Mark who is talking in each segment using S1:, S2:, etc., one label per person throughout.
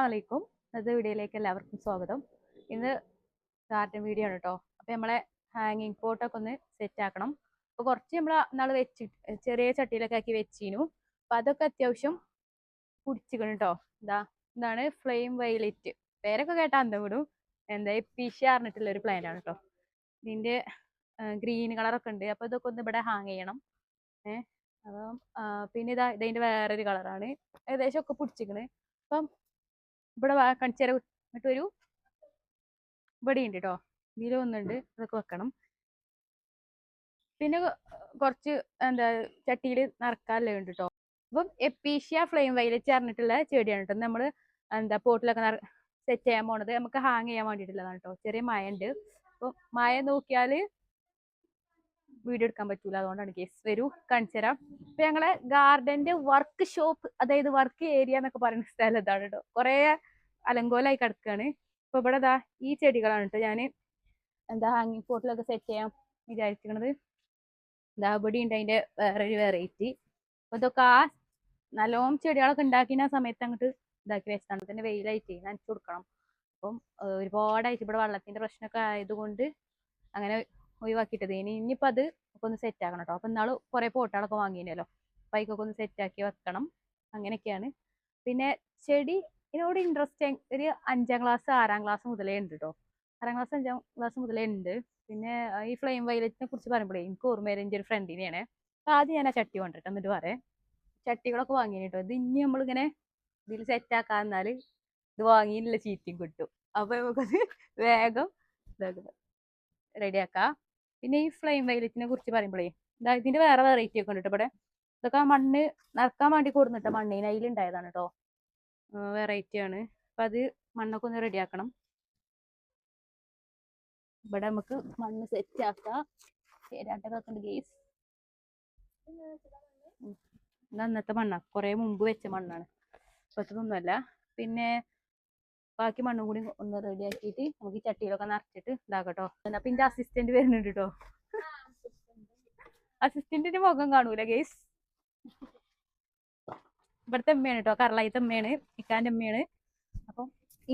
S1: അസ്സാം വലൈക്കും ഇന്നത്തെ വീഡിയോയിലേക്ക് എല്ലാവർക്കും സ്വാഗതം ഇന്ന് ഗാർഡൻ വീഡിയോ ആണ് കേട്ടോ അപ്പോൾ നമ്മളെ ഹാങ്ങിങ് പോട്ടൊക്കെ ഒന്ന് സെറ്റ് ആക്കണം അപ്പോൾ കുറച്ച് നമ്മൾ നാൾ വെച്ച് ചെറിയ ചട്ടിയിലൊക്കെ ആക്കി വെച്ചിരുന്നു അപ്പോൾ അതൊക്കെ അത്യാവശ്യം കുടിച്ചിക്കണം കേട്ടോ ഇതാ ഇതാണ് ഫ്ലെയിം വൈലറ്റ് പേരൊക്കെ കേട്ടാൽ എന്താ വിടും എന്താ പിഷ അറിഞ്ഞിട്ടുള്ള ഒരു പ്ലാന്റാണ് ആണ് കേട്ടോ ഇതിൻ്റെ ഗ്രീൻ കളറൊക്കെ ഉണ്ട് അപ്പോൾ ഇതൊക്കെ ഒന്ന് ഇവിടെ ഹാങ് ചെയ്യണം ഏഹ് അപ്പം പിന്നെ ഇതാ ഇതിൻ്റെ വേറൊരു കളറാണ് ഏകദേശം ഒക്കെ പിടിച്ചിക്കണ് അപ്പം ഇവിടെ കാണിച്ചു തരാം എന്നിട്ട് ഒരു ഇവിടെ ഉണ്ട് കേട്ടോ നീല ഒന്നുണ്ട് അതൊക്കെ വെക്കണം പിന്നെ കുറച്ച് എന്താ ചട്ടിയിൽ നിറക്കാനല്ലേ ഉണ്ട് കേട്ടോ അപ്പം എപ്പീഷ്യ ഫ്ലെയിം വൈലറ്റ് ചേർന്നിട്ടുള്ള ചെടിയാണ് കേട്ടോ നമ്മൾ എന്താ പോട്ടിലൊക്കെ സെറ്റ് ചെയ്യാൻ പോണത് നമുക്ക് ഹാങ് ചെയ്യാൻ വേണ്ടിയിട്ടുള്ളതാണ് കേട്ടോ ചെറിയ മായ ഉണ്ട് അപ്പം മായ നോക്കിയാല് വീഡിയോ എടുക്കാൻ പറ്റൂല അതുകൊണ്ടാണ് കേസ് വരൂ കാണിച്ചു തരാം ഇപ്പൊ ഞങ്ങളെ ഗാർഡന്റെ വർക്ക് ഷോപ്പ് അതായത് വർക്ക് ഏരിയ എന്നൊക്കെ പറയുന്ന സ്ഥലം ഇതാണ് കേട്ടോ കുറെ അലങ്കോലായി കിടക്കുകയാണ് ഇപ്പൊ ഇവിടെ ഇതാ ഈ ചെടികളാണ് കേട്ടോ ഞാൻ എന്താ ഹാങ്ങിങ് പോട്ടിലൊക്കെ സെറ്റ് ചെയ്യാം വിചാരിച്ചിരിക്കണത് എന്താ ഇവിടെ ഉണ്ട് അതിന്റെ വേറൊരു വെറൈറ്റി അപ്പൊ ഇതൊക്കെ ആ നല്ലോം ചെടികളൊക്കെ ഉണ്ടാക്കിന സമയത്ത് അങ്ങോട്ട് ഇതാക്കി വെച്ചാണ് തന്നെ വെയിലായിട്ട് നനച്ചു കൊടുക്കണം അപ്പം ഒരുപാടായിട്ട് ഇവിടെ വെള്ളത്തിന്റെ പ്രശ്നമൊക്കെ ആയതുകൊണ്ട് അങ്ങനെ ഒഴിവാക്കിയിട്ടത് ഇനി ഇനിയിപ്പോൾ അത് ഒക്കെ ഒന്ന് സെറ്റ് ആക്കണം കേട്ടോ അപ്പം ഇന്നാൾ കുറേ പോട്ടുകളൊക്കെ വാങ്ങിയിനല്ലോ അപ്പം അതിക്കൊക്കെ ഒന്ന് ആക്കി വെക്കണം അങ്ങനെയൊക്കെയാണ് പിന്നെ ചെടി ഇതിനോട് ഇൻട്രസ്റ്റ് ഒരു അഞ്ചാം ക്ലാസ് ആറാം ക്ലാസ് മുതലേ ഉണ്ട് കേട്ടോ ആറാം ക്ലാസ് അഞ്ചാം ക്ലാസ് മുതലേ ഉണ്ട് പിന്നെ ഈ ഫ്ലെയിം വൈലറ്റിനെ കുറിച്ച് പറയുമ്പോഴേ എനിക്ക് ഓർമ്മ വരും എൻ്റെ ഒരു ഫ്രണ്ടിനെയാണ് അപ്പം ആദ്യം ഞാൻ ആ ചട്ടി കൊണ്ടിട്ട് എന്നിട്ട് പറയാം ചട്ടികളൊക്കെ വാങ്ങിയിന് കേട്ടോ ഇത് ഇനി നമ്മളിങ്ങനെ ഇതിൽ സെറ്റ് ആക്കാന്നാൽ ഇത് വാങ്ങിയില്ല ചീത്തയും കിട്ടും അപ്പോൾ നമുക്കത് വേഗം ഇതാക്കുക റെഡിയാക്കാം പിന്നെ ഈ ഫ്ലെയിം വൈലറ്റിനെ കുറിച്ച് പറയുമ്പോഴേ ഇതാ ഇതിന്റെ വേറെ വെറൈറ്റി ഒക്കെ ഉണ്ട് ഇവിടെ ഇതൊക്കെ മണ്ണ് നടക്കാൻ വേണ്ടി കൊടുന്നിട്ട മണ്ണിന് ഉണ്ടായതാണ് കേട്ടോ വെറൈറ്റിയാണ് അപ്പൊ അത് മണ്ണൊക്കെ ഒന്ന് റെഡിയാക്കണം ഇവിടെ നമുക്ക് മണ്ണ് സെറ്റ് ആക്കാം ചേരാട്ടൊക്കെ ഗേസ് ഇന്നത്തെ മണ്ണാണ് കുറേ മുമ്പ് വെച്ച മണ്ണാണ് ഇപ്പത്തൊന്നുമല്ല പിന്നെ ബാക്കി മണ്ണും കൂടി ഒന്ന് റെഡി ആക്കിയിട്ട് നമുക്ക് ഈ ചട്ടിയിലൊക്കെ നിറച്ചിട്ട് ഇതാക്കട്ടോ അപ്പൊ എന്റെ അസിസ്റ്റന്റ് വരുന്നുണ്ട് കേട്ടോ അസിസ്റ്റന്റിന്റെ മുഖം കാണൂല ഗേസ് ഇവിടുത്തെ അമ്മയാണ് കേട്ടോ കറളായിത്തെ അമ്മയാണ് ഇക്കാന്റെ അമ്മയാണ് അപ്പൊ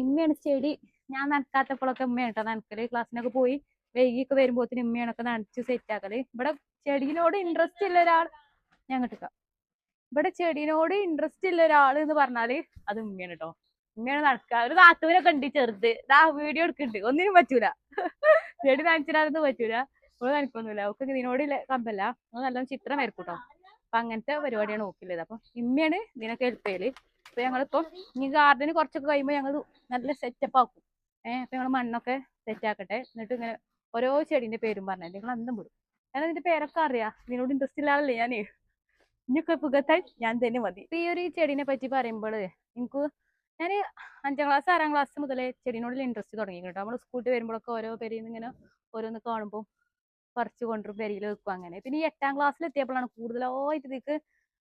S1: ഇമ്മയാണ് ചെടി ഞാൻ നനക്കാത്തപ്പോഴൊക്കെ അമ്മയാണ് കേട്ടോ നനക്കല് ക്ലാസ്സിനൊക്കെ പോയി വൈകിയൊക്കെ വരുമ്പോത്തിന് ഇമ്മയാണൊക്കെ നനച്ച് ആക്കല് ഇവിടെ ചെടിയിനോട് ഇൻട്രസ്റ്റ് ഉള്ള ഒരാൾ ഞാൻ കിട്ടുക ഇവിടെ ചെടിയിനോട് ഇൻട്രസ്റ്റ് ഉള്ള ഒരാൾ എന്ന് പറഞ്ഞാല് അത് ഉമ്മയാണ് കേട്ടോ ഇങ്ങനെ നടക്കുക ഒരു താത്തുവിനൊക്കെ ഉണ്ട് ചെറുത് ഇതാ വീഡിയോ എടുക്കുന്നുണ്ട് ഒന്നിനും പറ്റൂല ചെടി നനച്ചിടാനൊന്നും പറ്റൂല ഓള് നനക്കൊന്നുമില്ല അവൾക്ക് ഇതിനോട് കമ്പല്ല ഓള് നല്ല ചിത്രം വരക്കൂട്ടോ അപ്പൊ അങ്ങനത്തെ പരിപാടിയാണ് നോക്കില്ലത് അപ്പൊ ഇമ്മയാണ് ഇതിനൊക്കെ ഹെൽപ്പ് ചെയ്യല് അപ്പൊ ഞങ്ങളിപ്പോ ഇനി ഗാർഡന് കുറച്ചൊക്കെ കഴിയുമ്പോ ഞങ്ങൾ നല്ല സെറ്റപ്പ് ആക്കും ഏഹ് അപ്പൊ ഞങ്ങൾ മണ്ണൊക്കെ സെറ്റ് ആക്കട്ടെ എന്നിട്ട് ഇങ്ങനെ ഓരോ ചെടിന്റെ പേരും പറഞ്ഞു നിങ്ങൾ അന്നും വിടും ഞാൻ അതിന്റെ പേരൊക്കെ അറിയാ നിന്നോട് ഇൻട്രസ്റ്റ് ഇല്ലാതല്ലേ ഞാനേ ഇനിയൊക്കെ പുകത്താൻ ഞാൻ തന്നെ മതി ഈ ഒരു ചെടിനെ പറ്റി പറയുമ്പോൾ എനിക്ക് ഞാൻ അഞ്ചാം ക്ലാസ് ആറാം ക്ലാസ് മുതലേ ചെടിനോടുള്ള ഇൻട്രസ്റ്റ് തുടങ്ങി കേട്ടോ നമ്മൾ സ്കൂളിൽ വരുമ്പോഴൊക്കെ ഓരോ പേരിൽ നിന്ന് ഇങ്ങനെ ഓരോന്ന് കാണുമ്പോൾ പറിച്ചു കൊണ്ടുവരും പെരിയിൽ വെക്കും അങ്ങനെ പിന്നെ ഈ എട്ടാം ക്ലാസ്സിൽ എത്തിയപ്പോഴാണ് കൂടുതലായിട്ട് ഇതിക്ക്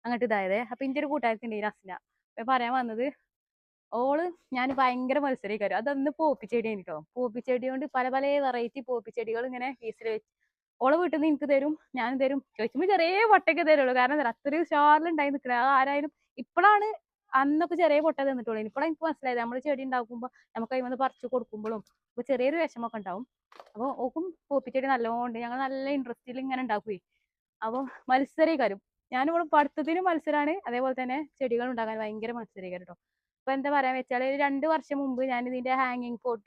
S1: അങ്ങോട്ട് ഇതായത് അപ്പൊ എൻ്റെ ഒരു കൂട്ടുകാരത്തിൻ്റെ അസ്ന അപ്പൊ പറയാൻ വന്നത് ഓള് ഞാൻ ഭയങ്കര മത്സരം അതന്ന് പോപ്പി ചെടിയാണ് ആയിട്ടോ പോപ്പി കൊണ്ട് പല പല വെറൈറ്റി പോപ്പി ചെടികൾ ഇങ്ങനെ ഫീസിൽ വെച്ച് ഓളെ വീട്ടിൽ നിന്ന് എനിക്ക് തരും ഞാൻ തരും ചോദിക്കുമ്പോൾ ചെറിയ വട്ടയ്ക്ക് തരുള്ളൂ കാരണം അത്രയും ഷാറിലുണ്ടായി നിൽക്കണേ ആരായാലും ഇപ്പോഴാണ് അന്നൊക്കെ ചെറിയ പൊട്ട തന്നിട്ടുള്ളൂ ഇപ്പോഴും എനിക്ക് മനസ്സിലായത് നമ്മൾ ചെടി ഉണ്ടാക്കുമ്പോൾ നമുക്ക് അതിൽ വന്ന് പറിച്ചു കൊടുക്കുമ്പോഴും അപ്പോൾ ചെറിയൊരു വിഷമമൊക്കെ ഉണ്ടാവും അപ്പോൾ ഓക്കും പോപ്പിച്ചെടി നല്ലോണ്ട് ഞങ്ങൾ നല്ല ഇൻട്രസ്റ്റിൽ ഇങ്ങനെ ഉണ്ടാക്കുകയും അപ്പോൾ ഞാൻ ഞാനിവിടെ പഠിത്തത്തിന് മത്സരമാണ് അതേപോലെ തന്നെ ചെടികൾ ഉണ്ടാക്കാൻ ഭയങ്കര മത്സരീകരം കേട്ടോ അപ്പോൾ എന്താ പറയാൻ വെച്ചാൽ രണ്ട് വർഷം മുമ്പ് ഞാൻ ഇതിന്റെ ഹാങ്ങിങ് പോട്ട്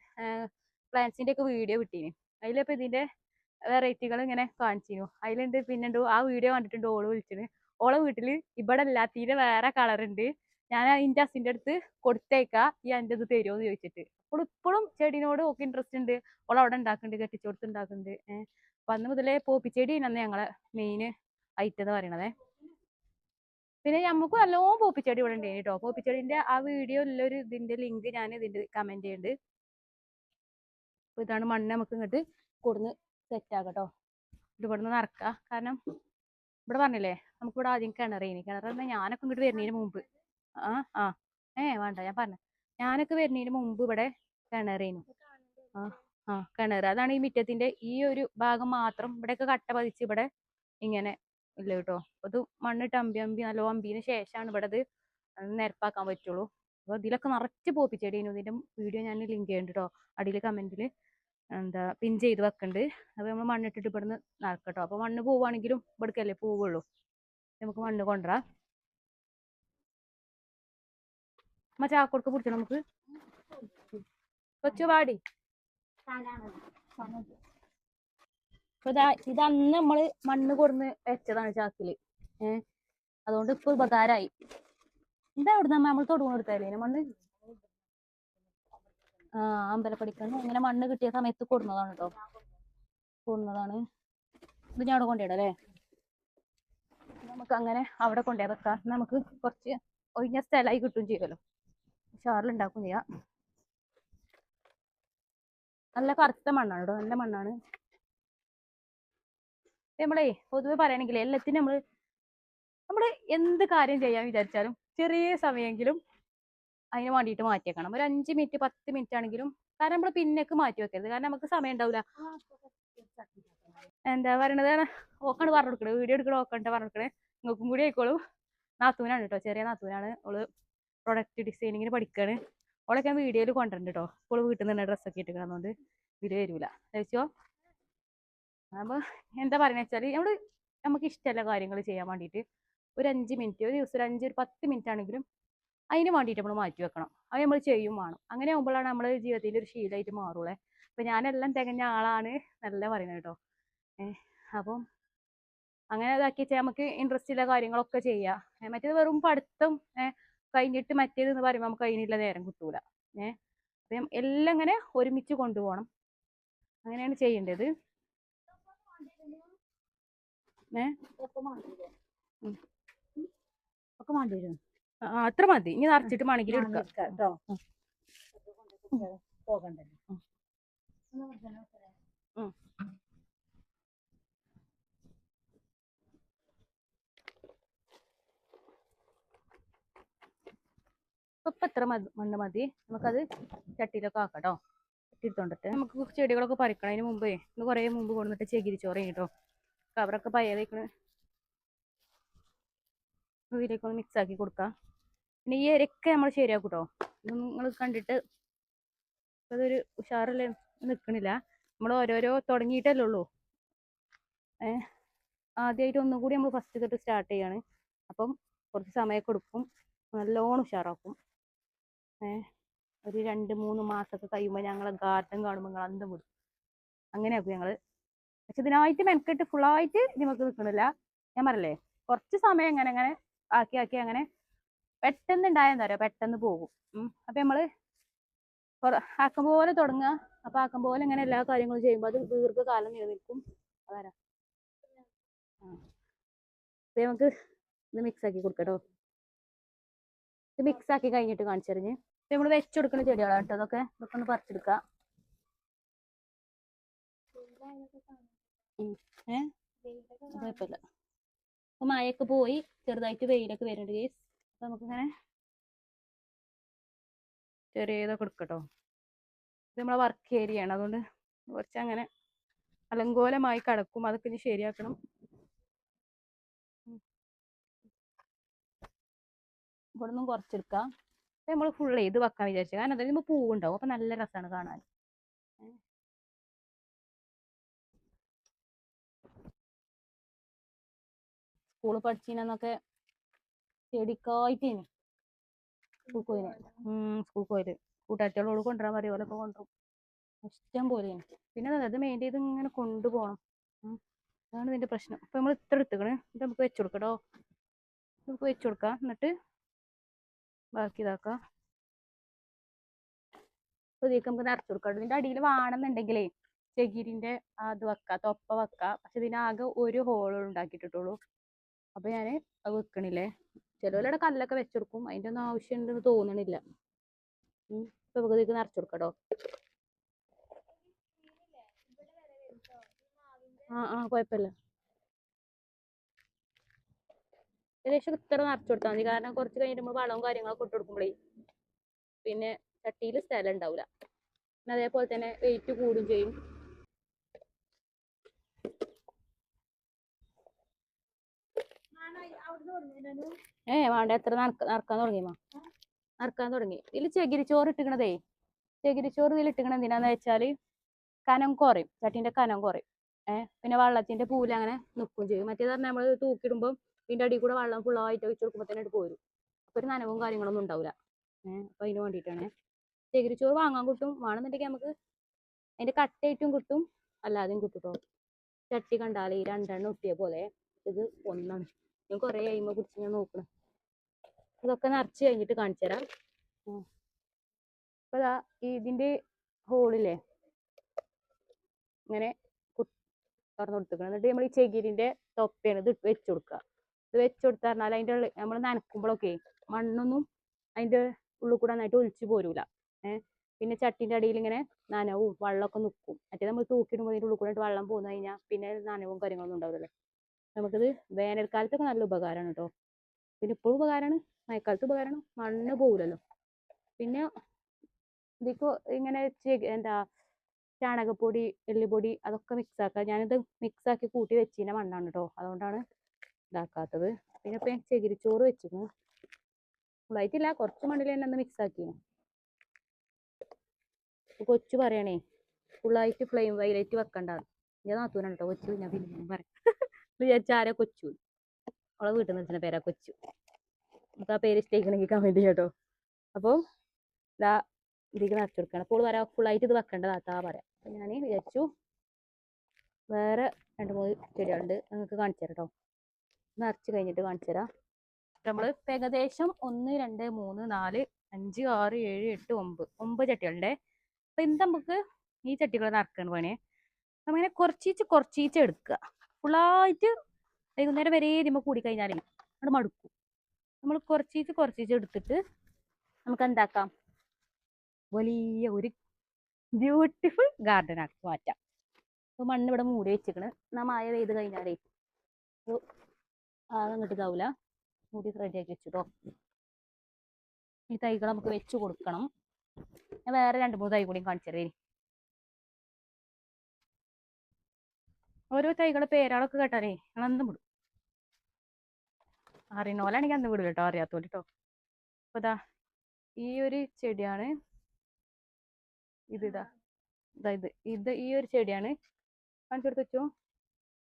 S1: പ്ലാന്റ്സിന്റെ ഒക്കെ വീഡിയോ കിട്ടീന് അതിലിപ്പോ ഇതിന്റെ വെറൈറ്റികൾ ഇങ്ങനെ കാണിച്ചിരുന്നു അതിലുണ്ട് പിന്നെ ആ വീഡിയോ കണ്ടിട്ടുണ്ട് ഓള് വിളിച്ചിന് ഓളെ വീട്ടിൽ ഇവിടെ അല്ലാത്തീൻ്റെ വേറെ കളറുണ്ട് ഞാൻ എൻ്റെ അസിൻ്റെ അടുത്ത് കൊടുത്തേക്കാ ഈ എൻ്റെ അത് തരുമോ എന്ന് ചോദിച്ചിട്ട് അപ്പോൾ ഇപ്പോഴും ചെടിനോട് ഒക്കെ ഇൻട്രസ്റ്റ് ഉണ്ട് ഓൾ അവിടെ ഉണ്ടാക്കുന്നുണ്ട് കെട്ടിച്ചോടത്ത് ഉണ്ടാക്കുന്നുണ്ട് ഏഹ് അപ്പൊ അന്ന് മുതലേ പോപ്പിച്ചെടി തന്നെ ഞങ്ങളെ മെയിൻ ഐറ്റം എന്ന് പറയണതേ പിന്നെ നമുക്ക് നല്ലോണം പോപ്പിച്ചെടി ഇവിടെ ഉണ്ടായിരുന്നു കേട്ടോ ചെടിന്റെ ആ വീഡിയോ ഉള്ളൊരു ഇതിന്റെ ലിങ്ക് ഞാൻ ഇതിന്റെ കമന്റ് ചെയ്യുന്നുണ്ട് അപ്പൊ ഇതാണ് മണ്ണ് നമുക്ക് ഇങ്ങോട്ട് കൊടുന്ന് സെറ്റാക്കാം കേട്ടോ ഇവിടുന്ന് നിറക്കുക കാരണം ഇവിടെ പറഞ്ഞില്ലേ നമുക്കിവിടെ ആദ്യം കിണറേനി കിണറെന്ന് ഞാനൊക്കെ ഇങ്ങോട്ട് വരുന്നതിന് മുമ്പ് ആ ആ ഏ വേണ്ട ഞാൻ പറഞ്ഞു ഞാനൊക്കെ വരുന്നതിന് മുമ്പ് ഇവിടെ കിണറേനു ആ ആ കിണർ അതാണ് ഈ മുറ്റത്തിന്റെ ഈ ഒരു ഭാഗം മാത്രം ഇവിടെയൊക്കെ കട്ട പതിച്ച് ഇവിടെ ഇങ്ങനെ ഇല്ല കേട്ടോ അത് മണ്ണിട്ട് അമ്പി അമ്പി നല്ല അമ്പിന് ശേഷമാണ് ഇവിടെ അത് നിരപ്പാക്കാൻ പറ്റുള്ളൂ അപ്പൊ ഇതിലൊക്കെ നിറച്ച് പോപ്പിച്ചെടീനു ഇതിന്റെ വീഡിയോ ഞാൻ ലിങ്ക് ചെയ്യുന്നുണ്ട് കേട്ടോ അടിയിൽ കമന്റിൽ എന്താ പിൻ ചെയ്ത് വെക്കുന്നുണ്ട് അപ്പോൾ നമ്മൾ മണ്ണിട്ടിട്ട് ഇവിടുന്ന് നടക്കട്ടോ അപ്പോൾ മണ്ണ് പോവുകയാണെങ്കിലും ഇവിടേക്കല്ലേ പോവുള്ളൂ നമുക്ക് മണ്ണ് കൊണ്ടുവരാം അമ്മ ചാക്കൊടുക്ക പിടിച്ചു നമുക്ക് കൊച്ചു പാടി ഇത് നമ്മള് മണ്ണ് കൊടുന്ന് വെച്ചതാണ് ചാക്കില് ഏഹ് അതുകൊണ്ട് ഇപ്പൊ ഉപകാരായി എന്താ ഇവിടുന്ന് നമ്മൾ തൊടുകൊടുത്തല്ലേ മണ്ണ് ആ അമ്പലപ്പടിക്കന്ന് ഇങ്ങനെ മണ്ണ് കിട്ടിയ സമയത്ത് കൊടുന്നതാണ് കേട്ടോ കൊടുന്നതാണ് ഇത് ഞാൻ അവിടെ കൊണ്ടിടല്ലേ നമുക്ക് അങ്ങനെ അവിടെ കൊണ്ടുപോയി വെക്കാം നമുക്ക് കുറച്ച് ഒഴിഞ്ഞ സ്ഥലമായി കിട്ടുകയും ചെയ്യുമല്ലോ ചാറിലുണ്ടാക്കും ചെയ്യാം നല്ല കറുത്ത മണ്ണാണ് കേട്ടോ നല്ല മണ്ണാണ് നമ്മളെ പൊതുവെ പറയുകയാണെങ്കിൽ എല്ലാത്തിനും നമ്മൾ നമ്മൾ എന്ത് കാര്യം ചെയ്യാൻ വിചാരിച്ചാലും ചെറിയ സമയമെങ്കിലും അതിന് വേണ്ടിയിട്ട് വെക്കണം. ഒരു അഞ്ച് മിനിറ്റ് പത്ത് മിനിറ്റ് ആണെങ്കിലും കാരണം നമ്മൾ പിന്നേക്ക് മാറ്റി വെക്കരുത് കാരണം നമുക്ക് സമയം ഉണ്ടാവില്ല എന്താ പറയണത് ഓക്കാണ് പറഞ്ഞു കൊടുക്കണേ വീഡിയോ എടുക്കണ ഓക്കണ്ട പറഞ്ഞു കൊടുക്കണേ നിങ്ങൾക്കും കൂടി ആയിക്കോളൂ നാത്തൂനാണ് കേട്ടോ ചെറിയ നാത്തൂനാണ് ഓള് പ്രൊഡക്റ്റ് ഡിസൈനിങ്ങിന് പഠിക്കുകയാണ് ഓളൊക്കെ ഞാൻ വീഡിയോയിൽ കൊണ്ടുവരുന്നുണ്ട് കേട്ടോ സ്കൂൾ വീട്ടിൽ നിന്ന് തന്നെ ഡ്രസ്സൊക്കെ ഇട്ടിക്കണമെന്നുകൊണ്ട് വീഡിയോ വരില്ല ചോദിച്ചോ അപ്പോൾ എന്താ പറയുന്നത് വെച്ചാൽ നമ്മൾ നമുക്ക് ഇഷ്ടമുള്ള കാര്യങ്ങൾ ചെയ്യാൻ വേണ്ടിയിട്ട് ഒരു അഞ്ച് മിനിറ്റ് ഒരു ദിവസം ഒരു അഞ്ച് ഒരു പത്ത് മിനിറ്റ് ആണെങ്കിലും അതിന് വേണ്ടിയിട്ട് നമ്മൾ മാറ്റി വെക്കണം അത് നമ്മൾ ചെയ്യും വേണം അങ്ങനെ ആകുമ്പോഴാണ് നമ്മൾ ജീവിതത്തിൽ ഒരു ശീലമായിട്ട് മാറുള്ളേ അപ്പം ഞാനെല്ലാം തികഞ്ഞ ആളാണ് നല്ല പറയുന്നത് കേട്ടോ അപ്പം അങ്ങനെ ഇതാക്കി വെച്ചാൽ നമുക്ക് ഇൻട്രസ്റ്റ് ഉള്ള കാര്യങ്ങളൊക്കെ ചെയ്യാം മറ്റേത് വെറും പഠിത്തം കഴിഞ്ഞിട്ട് മറ്റേതെന്ന് പറയുമ്പോൾ നമുക്ക് അതിനുള്ള നേരം കിട്ടൂല ഏഹ് അപ്പം എല്ലാം ഇങ്ങനെ ഒരുമിച്ച് കൊണ്ടുപോകണം അങ്ങനെയാണ് ചെയ്യേണ്ടത് ഏഹ് ഒക്കെ അത്ര മതി ഇനി നിറച്ചിട്ട് മണിക്കിൽ എടുക്കാം കേട്ടോ ഇപ്പൊ ഇത്ര മണ്ണ് മതി നമുക്കത് ചട്ടിയിലൊക്കെ ആക്കട്ടോ എടുത്തോണ്ടിട്ട് നമുക്ക് ചെടികളൊക്കെ പറിക്കണം മുമ്പേ ഇന്ന് കുറെ മുമ്പ് കൊണ്ടുവന്നിട്ട് ചെകിരിച്ചോറേ കേട്ടോ കവറൊക്കെ പയ്യതേക്കണ് ഇതിലേക്ക് ഒന്ന് മിക്സ് ആക്കി കൊടുക്കാം പിന്നെ ഈ ഇരക്കെ നമ്മൾ ശരിയാക്കൂട്ടോ നിങ്ങൾ കണ്ടിട്ട് അതൊരു ഉഷാറിൽ നിൽക്കണില്ല നമ്മൾ ഓരോരോ തുടങ്ങിയിട്ടല്ലേ ഉള്ളൂ ഏഹ് ആദ്യമായിട്ട് ഒന്നും കൂടി നമ്മൾ ഫസ്റ്റ് തൊട്ട് സ്റ്റാർട്ട് ചെയ്യാണ് അപ്പം കുറച്ച് സമയമൊക്കെ കൊടുക്കും നല്ലോണം ഉഷാറാക്കും ഒരു രണ്ട് മൂന്ന് മാസമൊക്കെ കഴിയുമ്പോൾ ഞങ്ങളെ ഗാർഡൻ കാണുമ്പോ ഞങ്ങൾ അന്തം വിടും അങ്ങനെയാക്കും ഞങ്ങള് പക്ഷെ ഇതിനായിട്ട് മെനക്കെട്ട് ഫുള്ളായിട്ട് നിങ്ങൾക്ക് നിൽക്കണില്ല ഞാൻ പറയല്ലേ കുറച്ച് സമയം അങ്ങനെ അങ്ങനെ ആക്കി ആക്കി അങ്ങനെ പെട്ടെന്ന് എന്താ പറയാം പെട്ടെന്ന് പോകും അപ്പം നമ്മൾ ആക്കും പോലെ തുടങ്ങുക അപ്പൊ ആക്കം പോലെ ഇങ്ങനെ എല്ലാ കാര്യങ്ങളും ചെയ്യുമ്പോൾ അത് ദീർഘകാലം നിലനിൽക്കും അതാരാ നമുക്ക് ഇത് മിക്സ് ആക്കി കൊടുക്കട്ടോ ഇത് മിക്സ് ആക്കി കഴിഞ്ഞിട്ട് കാണിച്ചു നമ്മൾ വെച്ചു കൊടുക്കുന്ന ചെടികളാണ് കേട്ടോ അതൊക്കെ ഇതൊക്കെ ഒന്ന് പറിച്ചെടുക്ക മഴയൊക്കെ പോയി ചെറുതായിട്ട് വെയിലൊക്കെ വരുന്നുണ്ട് കേസ് അപ്പൊ നമുക്കിങ്ങനെ ചെറിയതൊക്കെ എടുക്കട്ടോ ഇത് നമ്മളെ വർക്ക് ഏരിയ ആണ് അതുകൊണ്ട് കുറച്ച് അങ്ങനെ അലങ്കോലമായി കടക്കും അതൊക്കെ ഇനി ശരിയാക്കണം ഇവിടെ നിന്നും കുറച്ചെടുക്കാം അപ്പം നമ്മൾ ഫുൾ ഇത് വെക്കാൻ വിചാരിച്ചു കാരണം എന്താ പറയുമ്പോൾ പൂവുണ്ടാവും അപ്പൊ നല്ല രസമാണ് കാണാൻ സ്കൂളിൽ പഠിച്ചതിനൊക്കെ ചെടിക്കായിട്ടേന് സ്കൂൾ ഉം സ്കൂൾ കോയില് കൂട്ടുകാരികളോട് കൊണ്ടുവരാൻ പറയും ഓലൊക്കെ കൊണ്ടുവരും ഇഷ്ടം പോലെയാണ് പിന്നെ അത് മെയിൻ ചെയ്ത് ഇങ്ങനെ കൊണ്ടുപോകണം അതാണ് ഇതിന്റെ പ്രശ്നം അപ്പം നമ്മൾ ഇത്ര എടുത്തുക്കണേ ഇത് നമുക്ക് വെച്ചു കൊടുക്കട്ടോ നമുക്ക് വെച്ചു കൊടുക്കാം എന്നിട്ട് ബാക്കി ഇതാക്കാം ഇതിലേക്ക് നമുക്ക് നിറച്ചു കൊടുക്കാം ഇതിൻ്റെ അടിയിൽ വേണമെന്നുണ്ടെങ്കിലേ ചകിരിൻ്റെ അത് വെക്കാം തൊപ്പ വെക്കാം പക്ഷെ ഇതിനാകെ ഒരു ഹോൾ ഉണ്ടാക്കിയിട്ടിട്ടുള്ളൂ അപ്പം ഞാൻ അത് വെക്കണില്ലേ ചിലവരുടെ കല്ലൊക്കെ വെച്ചെടുക്കും അതിൻ്റെ ഒന്നും ഉണ്ടെന്ന് തോന്നണില്ല ഇപ്പം നമുക്ക് ഇതിലേക്ക് നിറച്ചു കൊടുക്കട്ടോ ആ ആ കുഴപ്പമില്ല ഏകദേശം ഇത്ര നിറച്ചു കൊടുത്താൽ മതി കാരണം കുറച്ച് കഴിഞ്ഞിട്ട് നമ്മൾ വളവും കാര്യങ്ങളൊക്കെ ഇട്ട് കൊടുക്കുമ്പോഴേ പിന്നെ ചട്ടിയിൽ സ്ഥലം ഉണ്ടാവില്ല പിന്നെ അതേപോലെ തന്നെ വെയിറ്റ് കൂടുകയും ചെയ്യും ഏ വേണ്ട എത്ര നറക്കാൻ തുടങ്ങിയമ്മ നറക്കാൻ തുടങ്ങി ഇതിൽ ചകിരിച്ചോറ് ഇട്ടിക്കണതേ ചകിരിച്ചോറ് ഇതിൽ ഇട്ടിക്കണ എന്തിനാന്ന് വെച്ചാല് കനം കുറയും ചട്ടീന്റെ കനം കുറയും ഏഹ് പിന്നെ വള്ളത്തിന്റെ പൂല അങ്ങനെ നിൽക്കുകയും ചെയ്യും മറ്റേത് പറഞ്ഞാൽ നമ്മൾ തൂക്കിടുമ്പോൾ ഇതിന്റെ അടിയിൽ കൂടെ വെള്ളം ഫുള്ളായിട്ട് ഒഴിച്ചു കൊടുക്കുമ്പോൾ തന്നെ പോരും അപ്പോൾ ഒരു നനവും കാര്യങ്ങളൊന്നും ഉണ്ടാവില്ല ഏഹ് അപ്പോൾ അതിന് വേണ്ടിയിട്ടാണ് ചകിരിച്ചോറ് വാങ്ങാൻ കിട്ടും വേണമെന്നുണ്ടെങ്കിൽ നമുക്ക് അതിന്റെ കട്ടയായിട്ടും കിട്ടും അല്ലാതെയും കിട്ടും കേട്ടോ ചട്ടി കണ്ടാൽ ഈ രണ്ടെണ്ണം ഒട്ടിയ പോലെ ഇത് ഒന്നാണ് ഞാൻ കുറേ കഴിയുമ്പോൾ കുടിച്ച് ഞാൻ നോക്കണം ഇതൊക്കെ നിറച്ച് കഴിഞ്ഞിട്ട് കാണിച്ചു തരാം അപ്പോൾ ഇതാ ഹോൾ ഹോളില്ലേ ഇങ്ങനെ തുറന്നു കൊടുത്തിക്കണം എന്നിട്ട് നമ്മൾ ഈ ചകിരിൻ്റെ തൊപ്പയാണ് ഇത് വെച്ചു കൊടുക്കുക ഇത് വെച്ച് കൊടുത്തു പറഞ്ഞാൽ അതിൻ്റെ നമ്മൾ നനക്കുമ്പോഴൊക്കെ മണ്ണൊന്നും അതിൻ്റെ ഉള്ളിൽ കൂടെ നന്നായിട്ട് ഒലിച്ചു പോരൂല ഏഹ് പിന്നെ ചട്ടിൻ്റെ അടിയിൽ ഇങ്ങനെ നനവും വെള്ളമൊക്കെ നിൽക്കും മറ്റേ നമ്മൾ തൂക്കിയിടുമ്പോൾ അതിൻ്റെ ഉള്ളിൽ കൂടെ വെള്ളം പോകുന്ന കഴിഞ്ഞാൽ പിന്നെ നനവും കാര്യങ്ങളൊന്നും ഉണ്ടാവില്ലല്ലോ നമുക്കിത് വേനൽക്കാലത്തൊക്കെ നല്ല ഉപകാരമാണ് കേട്ടോ പിന്നെ ഇപ്പോഴും ഉപകാരമാണ് മഴക്കാലത്ത് ഉപകാരമാണ് മണ്ണ് പോകില്ലല്ലോ പിന്നെ ഇതിക്ക് ഇങ്ങനെ എന്താ ചാണകപ്പൊടി എല്ലുപൊടി അതൊക്കെ മിക്സ് ആക്കാം ഞാനിത് മിക്സ് ആക്കി കൂട്ടി വെച്ചിരുന്ന മണ്ണാണ് കേട്ടോ അതുകൊണ്ടാണ് ഇതാക്കാത്തത് പിന്നെ ഇപ്പം ഞാൻ ചകിരിച്ചോറ് വെച്ചിരുന്നു ഫുള്ളായിട്ടില്ല കുറച്ച് മണ്ണിൽ തന്നെ ഒന്ന് മിക്സ് ആക്കിയിരുന്നു കൊച്ചു പറയണേ ഫുള്ളായിട്ട് ഫ്ലെയിം വൈലൈറ്റ് വെക്കണ്ട എൻ്റെ നാത്തൂനാണ് കേട്ടോ കൊച്ചു ഞാൻ പിന്നെ പറയാം വിചാരിച്ച ആരാ കൊച്ചു അവളെ വീട്ടിൽ നിന്ന് വെച്ചിട്ട് പേരാ കൊച്ചു നമുക്ക് ആ പേര് ഇഷ്ടമായിക്കണമെങ്കിൽ കമൻറ്റ് ചെയ്യാം കേട്ടോ അപ്പോൾ ഇതാ ഇതിലേക്ക് നിറച്ച് കൊടുക്കണം അപ്പോൾ വരാ ഫുള്ളായിട്ട് ഇത് വെക്കേണ്ട താത്താ പറയാം അപ്പം ഞാൻ വിചാരിച്ചു വേറെ രണ്ട് മൂന്ന് ചെടികളുണ്ട് നിങ്ങൾക്ക് കാണിച്ചു തരാം കേട്ടോ നിറച്ച് കഴിഞ്ഞിട്ട് കാണിച്ചു തരാം നമ്മൾ ഏകദേശം ഒന്ന് രണ്ട് മൂന്ന് നാല് അഞ്ച് ആറ് ഏഴ് എട്ട് ഒമ്പത് ഒമ്പത് ചട്ടികളുണ്ട് അപ്പൊ ഇത് നമുക്ക് ഈ ചട്ടികൾ നിറക്കണം പോണേ നമ്മളിങ്ങനെ കുറച്ചീച്ച് കുറച്ചീച്ച് എടുക്കുക ഫുള്ളായിട്ട് വൈകുന്നേരം വരെ കൂടി കൂടിക്കഴിഞ്ഞാൽ നമ്മൾ മടുക്കും നമ്മൾ കുറച്ചീച്ച് കുറച്ചീച്ച് എടുത്തിട്ട് നമുക്ക് എന്താക്കാം വലിയ ഒരു ബ്യൂട്ടിഫുൾ ഗാർഡൻ ആക്കി മാറ്റാം അപ്പോൾ മണ്ണ് ഇവിടെ മൂടി വെച്ചിരിക്കണ് നാ മഴ പെയ്ത് കഴിഞ്ഞാലേ അതങ്ങോട്ട് ഇതാവില്ല റെഡി റെഡിയാക്കി വെച്ചിട്ടോ ഈ തൈകൾ നമുക്ക് വെച്ച് കൊടുക്കണം ഞാൻ വേറെ രണ്ട് മൂന്ന് തൈ കൂടി കാണിച്ചു ഓരോ തൈകളെ പേരാളൊക്കെ കേട്ടാലേ ഞങ്ങൾ എന്തും വിടും അറിയുന്നോലാണെങ്കിൽ അന്ന് വിടും കേട്ടോ അറിയാത്തോല് കേട്ടോ അപ്പൊ ഇതാ ഈ ഒരു ചെടിയാണ് ഇത് ഇതാ ഇതാ ഇത് ഇത് ഈ ഒരു ചെടിയാണ് കാണിച്ചെടുത്ത് വെച്ചോ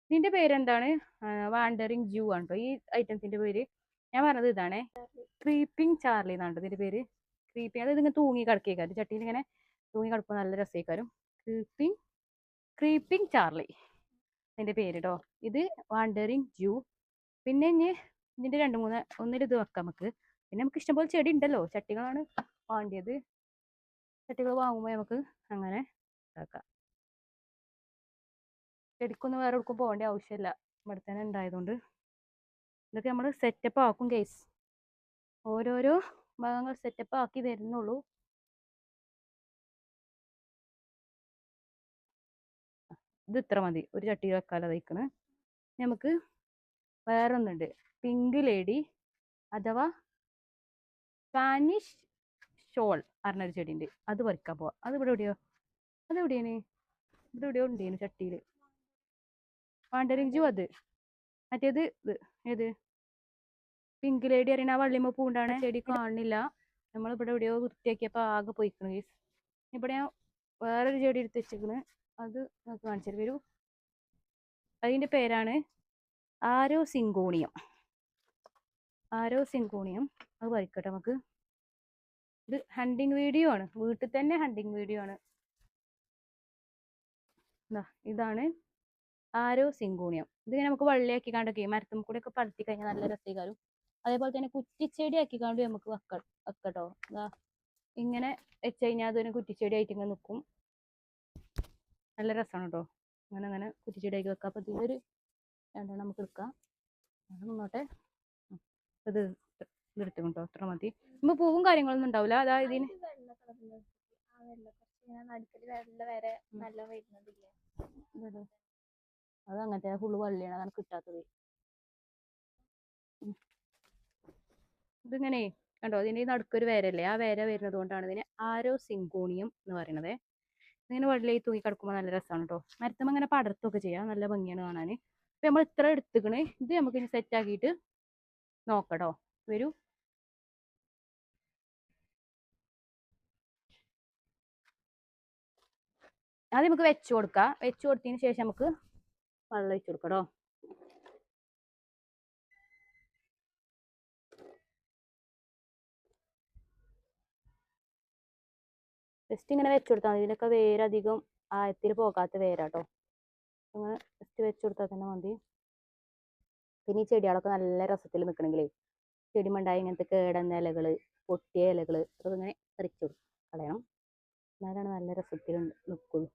S1: ഇതിന്റെ പേരെന്താണ് വാണ്ടറിങ് ജൂ ആണ് ഈ ഐറ്റംസിന്റെ പേര് ഞാൻ പറഞ്ഞത് ഇതാണ് ക്രീപ്പിംഗ് ചാർലി എന്നാണ് ഇതിന്റെ പേര് ക്രീപ്പിംഗ് അതായത് ഇങ്ങനെ തൂങ്ങി കിടക്കേക്കാരും ചട്ടിയിൽ ഇങ്ങനെ തൂങ്ങി കിടക്കുമ്പോൾ നല്ല രസേക്കാരും ക്രീപ്പിംഗ് ക്രീപ്പിംഗ് ചാർലി ഇതിന്റെ പേര് കേട്ടോ ഇത് വാണ്ടറിങ് ജൂ പിന്നെ ഇനി ഇതിന്റെ രണ്ട് മൂന്ന് ഒന്നിൽ ഇത് വെക്കാം നമുക്ക് പിന്നെ നമുക്ക് ഇഷ്ടംപോലെ ചെടി ഉണ്ടല്ലോ ചട്ടികളാണ് വാണ്ടിയത് ചട്ടികൾ വാങ്ങുമ്പോൾ നമുക്ക് അങ്ങനെ ഇതാക്കാം ചെടിക്കൊന്നും വേറെ എടുക്കും പോകേണ്ട ആവശ്യമില്ല ഇവിടെ തന്നെ ഉണ്ടായതുകൊണ്ട് ഇതൊക്കെ നമ്മൾ സെറ്റപ്പ് ആക്കും കേസ് ഓരോരോ ഭാഗങ്ങൾ സെറ്റപ്പ് ആക്കി വരുന്നുള്ളൂ ഇത് ഇത്ര മതി ഒരു ചട്ടി വെക്കാതെ തയ്ക്കണ് നമുക്ക് വേറൊന്നുണ്ട് പിങ്ക് ലേഡി അഥവാ സ്പാനിഷ് ഷോൾ അറിഞ്ഞൊരു ചെടിയുണ്ട് അത് പറിക്കാൻ പോവാം അത് ഇവിടെ എവിടെയോ അത് എവിടെയാണ് ഇവിടെ എവിടെയോ ഉണ്ടേനു ചട്ടിയിൽ പാണ്ഡരഞ്ജു അത് മറ്റേത് ഇത് ഏത് പിങ്ക് ലേഡി അറിയണ ആ വള്ളിമ പൂണ്ടാണ് ചെടി കാണില്ല നമ്മൾ ഇവിടെ എവിടെയോ വൃത്തിയാക്കിയപ്പോൾ ആകെ പോയിക്കണു ഗീസ് ഇവിടെ ഞാൻ വേറൊരു ചെടി എടുത്ത് വെച്ചേക്കണ് അത് നമുക്ക് കാണിച്ചു വരൂ അതിൻ്റെ പേരാണ് ആരോ സിങ്കോണിയം ആരോ സിങ്കോണിയം അത് വരയ്ക്കട്ടെ നമുക്ക് ഇത് ഹണ്ടിങ് വീഡിയോ ആണ് വീട്ടിൽ തന്നെ ഹണ്ടിങ് വീഡിയോ ആണ് ഇതാണ് ആരോ സിങ്കൂണിയം ഇതിങ്ങനെ നമുക്ക് വള്ളിയാക്കി കാണ്ടൊക്കെ മരത്തും കൂടെ ഒക്കെ പറത്തി കഴിഞ്ഞാൽ നല്ല രസീകാരും അതേപോലെ തന്നെ കുറ്റിച്ചെടി ആക്കി കാണ്ട് നമുക്ക് വെക്ക വെക്കട്ടോ ഇങ്ങനെ വെച്ച് കഴിഞ്ഞാൽ അതൊരു കുറ്റിച്ചെടി ആയിട്ട് ഇങ്ങനെ നിൽക്കും നല്ല രസമാണ് കേട്ടോ അങ്ങനെ അങ്ങനെ കുറ്റിച്ചെടി ആക്കി വെക്കാം അപ്പം ഇതിലൊരു രണ്ടെണ്ണം നമുക്ക് എടുക്കാം നിന്നോട്ടെ ഇത് ഇതെടുത്തു കേട്ടോ അത്ര മതി നമ്മ പൂവും കാര്യങ്ങളൊന്നും ഉണ്ടാവില്ല അതാ ഇതിന് നല്ല വരുന്നതില്ല അത് അങ്ങനത്തെ ഫുള്ള് വള്ളിയാണ് അതാണ് കിട്ടാത്തത് ഇതിങ്ങനെ കണ്ടോ ഇതിൻ്റെ നടുക്കൊരു വേരല്ലേ ആ വേര വരുന്നത് കൊണ്ടാണ് ഇതിന് ആരോ സിങ്കോണിയം എന്ന് പറയുന്നത് ഇങ്ങനെ വള്ളിയായി തൂങ്ങി കിടക്കുമ്പോൾ നല്ല രസമാണ് കേട്ടോ മരത്തമ്മ അങ്ങനെ പടർത്തൊക്കെ ചെയ്യാം നല്ല ഭംഗിയാണ് കാണാൻ അപ്പം നമ്മൾ ഇത്ര എടുത്തുക്കണേ ഇത് നമുക്ക് ഇനി സെറ്റ് ആക്കിയിട്ട് നോക്കട്ടോ വരൂ ആദ്യം നമുക്ക് വെച്ച് കൊടുക്കാം വെച്ച് കൊടുത്തതിന് ശേഷം നമുക്ക് വെള്ളം ഒഴിച്ചു കൊടുക്കട്ടോ ജസ്റ്റ് ഇങ്ങനെ വെച്ചു കൊടുത്താൽ മതി ഇതിനൊക്കെ വേരധികം ആയത്തിൽ പോകാത്ത വേരാട്ടോ അങ്ങനെ ജസ്റ്റ് വെച്ചു കൊടുത്താൽ തന്നെ മതി പിന്നെ ഈ ചെടികളൊക്കെ നല്ല രസത്തിൽ നിൽക്കണമെങ്കിലേ ചെടിമുണ്ടായ ഇങ്ങനത്തെ കേടന്ന ഇലകൾ പൊട്ടിയ ഇലകൾ അതൊക്കെ ഇങ്ങനെ പറിച്ചു കളയണം എന്നാലാണ് നല്ല രസത്തിൽ നിൽക്കുള്ളൂ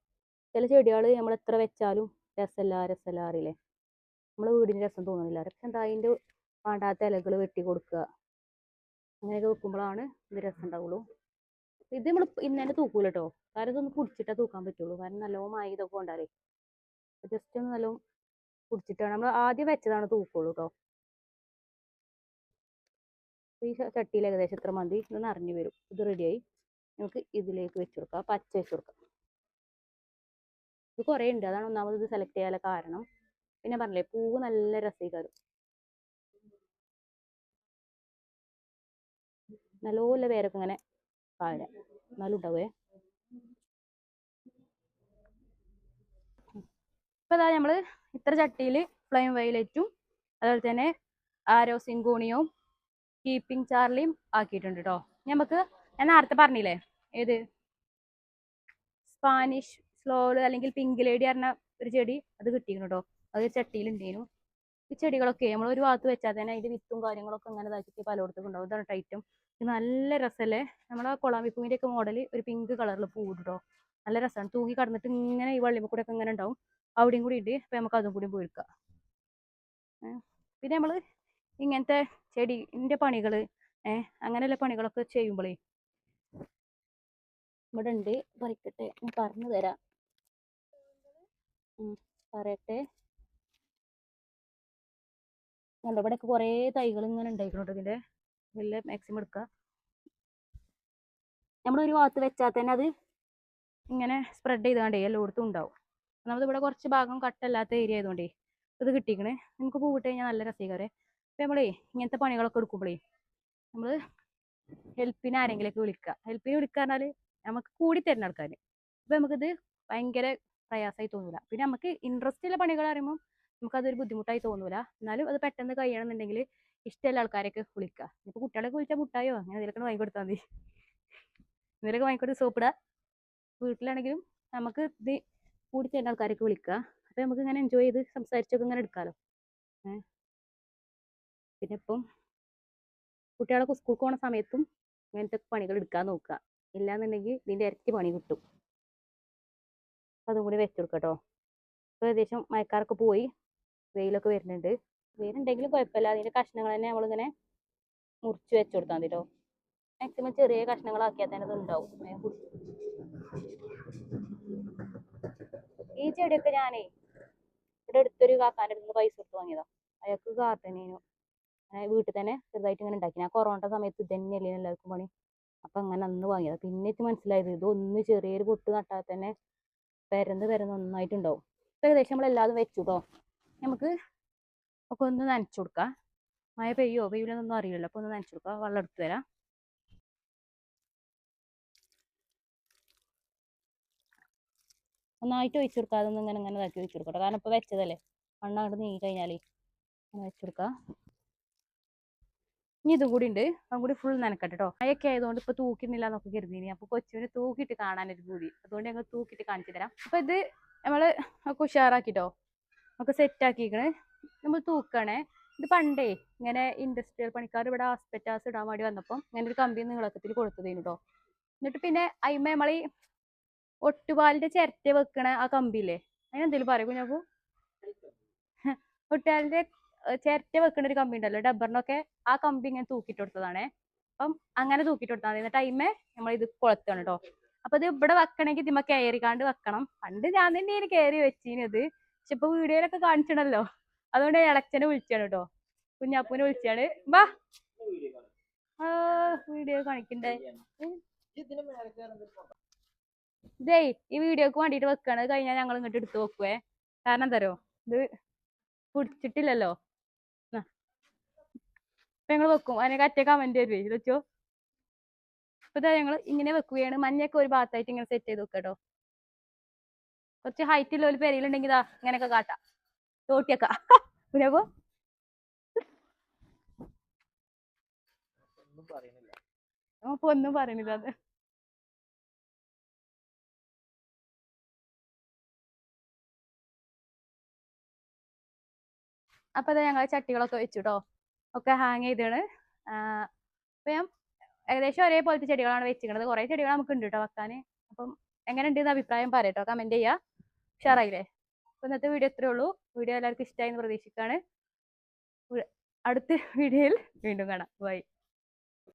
S1: ചില ചെടികൾ നമ്മൾ എത്ര വെച്ചാലും രസമല്ല രസമല്ല അറിയില്ലേ നമ്മൾ വീടിന് രസം തോന്നുന്നില്ല അതൊക്കെ എന്താ അതിൻ്റെ വേണ്ടാത്ത ഇലകൾ വെട്ടി കൊടുക്കുക അങ്ങനെയൊക്കെ വെക്കുമ്പോഴാണ് ഇത് രസം ഉണ്ടാവുള്ളൂ ഇത് നമ്മൾ ഇന്നലെ തൂക്കൂല കേട്ടോ കാരണം ഇതൊന്ന് കുടിച്ചിട്ടേ തൂക്കാൻ പറ്റുള്ളൂ കാരണം നല്ലോണം മായി ഇതൊക്കെ ജസ്റ്റ് ഒന്ന് നല്ലോണം കുടിച്ചിട്ടാണ് നമ്മൾ ആദ്യം വെച്ചതാണ് തൂക്കുള്ളൂ കേട്ടോ ഈ ചട്ടിയിൽ ഏകദേശം ഇത്ര മതി ഇത് നിറഞ്ഞു വരും ഇത് റെഡിയായി നമുക്ക് ഇതിലേക്ക് വെച്ച് കൊടുക്കാം പച്ച വെച്ച് കൊടുക്കാം ഇത് കുറേ ഉണ്ട് അതാണ് ഒന്നാമത് ഇത് സെലക്ട് ചെയ്യാനുള്ള കാരണം പിന്നെ പറഞ്ഞില്ലേ പൂവ് നല്ല രസികരും നല്ലപോലെ പേരൊക്കെ ഇങ്ങനെ പാടുക എന്നാലും ഉണ്ടാവേ ഇപ്പൊ ഇതാ നമ്മൾ ഇത്ര ചട്ടിയിൽ ഫ്ലെയിം വയലറ്റും അതുപോലെ തന്നെ ആരോ സിങ്കോണിയും കീപ്പിംഗ് ചാർലിയും ആക്കിയിട്ടുണ്ട് കേട്ടോ നമുക്ക് ഞാൻ നേരത്തെ പറഞ്ഞില്ലേ ഏത് സ്പാനിഷ് സ്ലോല് അല്ലെങ്കിൽ പിങ്ക് ലേഡി പറഞ്ഞ ഒരു ചെടി അത് കിട്ടിയിരുന്നു കേട്ടോ അത് ചട്ടിയിലുണ്ടേനു ഈ ചെടികളൊക്കെ നമ്മൾ ഒരു ഭാഗത്ത് വെച്ചാൽ തന്നെ അതിന്റെ വിത്തും കാര്യങ്ങളൊക്കെ ഇങ്ങനെ ഇതാക്കിയിട്ട് പലയിടത്തും ഉണ്ടാവും ഇതാണ് ടൈറ്റും ഇത് നല്ല രസമല്ലേ നമ്മളെ കൊളാമ്പി പൂവിന്റെ ഒക്കെ മോഡൽ ഒരു പിങ്ക് കളറിൽ പൂവ് കേട്ടോ നല്ല രസമാണ് തൂങ്ങി കടന്നിട്ട് ഇങ്ങനെ ഈ വള്ളിമ കൂടെ ഒക്കെ ഇങ്ങനെ ഉണ്ടാവും അവിടെയും കൂടി ഉണ്ട് അപ്പോൾ നമുക്ക് അതും കൂടി പോയിരിക്കാം പിന്നെ നമ്മൾ ഇങ്ങനത്തെ ചെടിന്റെ പണികൾ ഏഹ് അങ്ങനെയുള്ള പണികളൊക്കെ ചെയ്യുമ്പോഴേ ഇവിടെ ഉണ്ട് പറിക്കട്ടെ ഞാൻ പറഞ്ഞു തരാം പറയട്ടെ കണ്ടോ ഇവിടെയൊക്കെ കുറേ തൈകൾ ഇങ്ങനെ ഉണ്ടായിക്കണോട്ടോ ഇതിൻ്റെ വലിയ മാക്സിമം എടുക്കുക നമ്മളൊരു ഭാഗത്ത് വെച്ചാൽ തന്നെ അത് ഇങ്ങനെ സ്പ്രെഡ് ചെയ്തുകൊണ്ടേ എല്ലായിടത്തും ഉണ്ടാവും ഒന്നാമത് ഇവിടെ കുറച്ച് ഭാഗം കട്ടല്ലാത്ത ഏരിയ ആയതുകൊണ്ടേ ഇത് കിട്ടിക്കണേ നമുക്ക് പൂവിട്ട് കഴിഞ്ഞാൽ നല്ല രസീകരെ അപ്പം നമ്മളേ ഇങ്ങനത്തെ പണികളൊക്കെ എടുക്കുമ്പോഴേ നമ്മള് നമ്മൾ ഹെൽപ്പിന് ആരെങ്കിലുമൊക്കെ വിളിക്കുക ഹെൽപ്പിന് വിളിക്കുക പറഞ്ഞാൽ നമുക്ക് കൂടി തരുന്ന അപ്പൊ അപ്പം നമുക്കിത് ഭയങ്കര പ്രയാസമായി തോന്നൂല പിന്നെ നമുക്ക് ഇൻട്രസ്റ്റ് ഉള്ള പണികൾ അറിയുമ്പോൾ അതൊരു ബുദ്ധിമുട്ടായി തോന്നൂല എന്നാലും അത് പെട്ടെന്ന് കഴിയണമെന്നുണ്ടെങ്കിൽ ഇഷ്ടമുള്ള ആൾക്കാരൊക്കെ വിളിക്കുക ഇപ്പോൾ കുട്ടികളൊക്കെ വിളിച്ചാൽ മുട്ടായോ അങ്ങനെ ഇതിലൊക്കെ വാങ്ങിക്കൊടുത്താൽ മതി ഇതിലൊക്കെ വാങ്ങിക്കൊടുത്ത് സോപ്പിടുക വീട്ടിലാണെങ്കിലും നമുക്ക് ഇത് കൂടി ചെയ്യുന്ന ആൾക്കാരൊക്കെ വിളിക്കുക അപ്പോൾ നമുക്ക് ഇങ്ങനെ എൻജോയ് ചെയ്ത് സംസാരിച്ചൊക്കെ ഇങ്ങനെ എടുക്കാമല്ലോ പിന്നെ ഇപ്പം കുട്ടികളൊക്കെ സ്കൂൾക്ക് പോകുന്ന സമയത്തും ഇങ്ങനത്തെ പണികൾ എടുക്കാൻ നോക്കുക ഇല്ലാന്നുണ്ടെങ്കിൽ ഇതിൻ്റെ ഇരട്ടി പണി കിട്ടും അതും കൂടി വെച്ച് കൊടുക്കാം കേട്ടോ ഇപ്പോൾ ഏകദേശം മഴക്കാറൊക്കെ പോയി വെയിലൊക്കെ വരുന്നുണ്ട് വെയിലുണ്ടെങ്കിലും കുഴപ്പമില്ല അതിന്റെ കഷ്ണങ്ങൾ തന്നെ നമ്മളിങ്ങനെ മുറിച്ച് വെച്ച് കൊടുത്താൽ മതി കേട്ടോ മാക്സിമം ചെറിയ കഷ്ണങ്ങളാക്കിയാൽ തന്നെ അത് ഉണ്ടാവും ഈ ചെടിയൊക്കെ ഞാനേ ഇവിടെ അടുത്തൊരു കാക്കാൻ്റെ അടുത്ത് പൈസ കൊടുത്ത് വാങ്ങിയതാ അയാൾക്ക് ഗാർഡനേനു അങ്ങനെ വീട്ടിൽ തന്നെ ചെറുതായിട്ട് ഇങ്ങനെ ഉണ്ടാക്കി ഞാൻ കൊറോണ സമയത്ത് തന്നെ അല്ലേ എല്ലാവർക്കും പണി അപ്പൊ അങ്ങനെ അന്ന് വാങ്ങിയതാ പിന്നെ എനിക്ക് മനസ്സിലായത് ഇതൊന്ന് ചെറിയൊരു പൊട്ട് നട്ടാൽ തന്നെ പെരന്ന് പരന്ന് നന്നായിട്ടുണ്ടാവും ഇപ്പൊ ഏകദേശം നമ്മൾ എല്ലാതും വെച്ചു കേട്ടോ നമുക്ക് ഒക്കെ ഒന്ന് നനച്ചു കൊടുക്ക മഴ പെയ്യോ പെയ്യൂലെന്നൊന്നും അറിയില്ല അപ്പൊ ഒന്ന് നനച്ചു കൊടുക്ക വെള്ളം എടുത്തു തരാം നന്നായിട്ട് ഒഴിച്ചു കൊടുക്കാതെ ഒന്ന് ഇങ്ങനെ ഇങ്ങനെ ഇതാക്കി ഒഴിച്ചു കൊടുക്കട്ടോ കാരണം ഇപ്പൊ വെച്ചതല്ലേ മണ്ണങ്ങോട്ട് നീങ്ങി കഴിഞ്ഞാൽ വെച്ചു കൊടുക്ക ഇനി ഇതും കൂടി ഉണ്ട് അതും കൂടി ഫുൾ നനക്കട്ടെ കേട്ടോ മഴയൊക്കെ ആയതുകൊണ്ട് ഇപ്പൊ തൂക്കിടുന്നില്ല എന്നൊക്കെ കരുതിനി അപ്പൊ കൊച്ചുവിനെ തൂക്കിയിട്ട് കാണാനൊരു പൂതി അതുകൊണ്ട് ഞങ്ങൾ തൂക്കിയിട്ട് കാണിച്ചു തരാം അപ്പൊ ഇത് നമ്മള് ഒക്കെ ഉഷാറാക്കിട്ടോ ഒക്കെ സെറ്റ് ആക്കിക്കണ് നമ്മൾ തൂക്കണേ ഇത് പണ്ടേ ഇങ്ങനെ ഇൻഡസ്ട്രിയൽ പണിക്കാർ ഇവിടെ ആസ്പെറ്റാസ് ഇടാൻ വേണ്ടി വന്നപ്പോൾ ഇങ്ങനെ ഒരു കമ്പി നീളക്കത്തിൽ കൊടുത്തു കേട്ടോ എന്നിട്ട് പിന്നെ അയിമ നമ്മളീ ഒട്ടുപാലിന്റെ ചിരട്ട വെക്കണ ആ കമ്പിയില്ലേ അതിനെന്തേലും പറയും കുഞ്ഞാപ്പു ഒട്ടുപാലിന്റെ ചിരട്ട വെക്കുന്ന ഒരു കമ്പി ഉണ്ടല്ലോ ഡബ്ബറിനൊക്കെ ആ കമ്പി ഇങ്ങനെ തൂക്കിട്ട് കൊടുത്തതാണേ അപ്പം അങ്ങനെ തൂക്കിട്ട് കൊടുത്താൽ മതി ടൈമേ നമ്മൾ ഇത് കൊളുത്താണ് കേട്ടോ അപ്പൊ ഇത് ഇവിടെ വെക്കണമെങ്കിൽ ഇതിമ്മ കയറിക്കാണ്ട് വെക്കണം പണ്ട് ഞാൻ ഇനി കയറി വെച്ചീനത് പക്ഷെ ഇപ്പൊ വീഡിയോയിലൊക്കെ കാണിച്ചണല്ലോ അതുകൊണ്ട് ഇളച്ചനെ വിളിച്ചാണ് കേട്ടോ കുഞ്ഞാപ്പൂനെ വിളിച്ചാണ് വാ വീഡിയോ കാണിക്കണ്ടേ ഇതേ ഈ വീഡിയോക്ക് വേണ്ടിട്ട് വെക്കാണ് കഴിഞ്ഞാൽ ഞങ്ങൾ ഇങ്ങോട്ട് എടുത്ത് വെക്കുവേ കാരണം എന്തോ ഇത് പിടിച്ചിട്ടില്ലല്ലോ അപ്പൊ ഞങ്ങൾ വെക്കും അതിനൊക്കെ അറ്റ കമന്റ് വരുവേ വെച്ചോ അപ്പൊ ഇതാ ഞങ്ങൾ ഇങ്ങനെ വെക്കുകയാണ് മഞ്ഞൊക്കെ ഒരു ഭാഗത്തായിട്ട് ഇങ്ങനെ സെറ്റ് ചെയ്ത് വെക്കട്ടോ കുറച്ച് ഹൈറ്റ് ഉള്ള ഒരു പെരയിലുണ്ടെങ്കിൽ ഇതാ ഇങ്ങനെയൊക്കെ കാട്ടാം തോട്ടിയൊക്കെ പിന്നെ ഒന്നും പറയണില്ല അത് അപ്പൊ അതാ ഞങ്ങളെ ചട്ടികളൊക്കെ വെച്ചുട്ടോ ഒക്കെ ഹാങ് ചെയ്താണ് അപ്പം ഞാൻ ഏകദേശം ഒരേപോലത്തെ ചെടികളാണ് വെച്ചിരിക്കുന്നത് കുറേ ചെടികൾ നമുക്ക് ഉണ്ട് കേട്ടോ വെക്കാൻ അപ്പം ഉണ്ട് എന്ന് അഭിപ്രായം പറയട്ടോ കമൻറ്റ് ചെയ്യുക ഉഷാറായില്ലേ അപ്പം ഇന്നത്തെ വീഡിയോ ഇത്രേ ഉള്ളൂ വീഡിയോ എല്ലാവർക്കും ഇഷ്ടമായി എന്ന് പ്രതീക്ഷിക്കുകയാണ് അടുത്ത വീഡിയോയിൽ വീണ്ടും കാണാം ബൈ